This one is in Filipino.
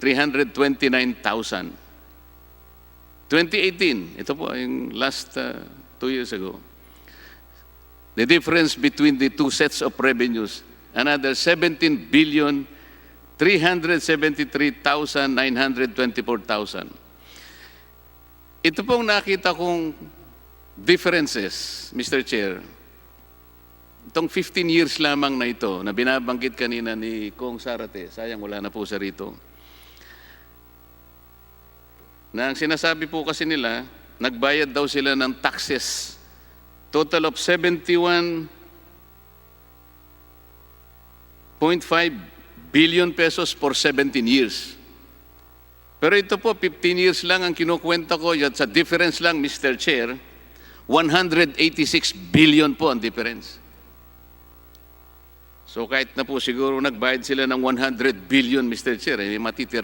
329,000. 2018, ito po yung last uh, two years ago. The difference between the two sets of revenues, another 17 billion 373,924,000. Ito pong nakita kong differences, Mr. Chair. Itong 15 years lamang na ito, na binabanggit kanina ni Kong Sarate, sayang wala na po sa rito, na ang sinasabi po kasi nila, nagbayad daw sila ng taxes. Total of 71.5 billion pesos for 17 years. Pero ito po, 15 years lang ang kinukwenta ko, at sa difference lang, Mr. Chair, 186 billion po ang difference. So kahit na po siguro nagbayad sila ng 100 billion, Mr. Chair, eh, matitira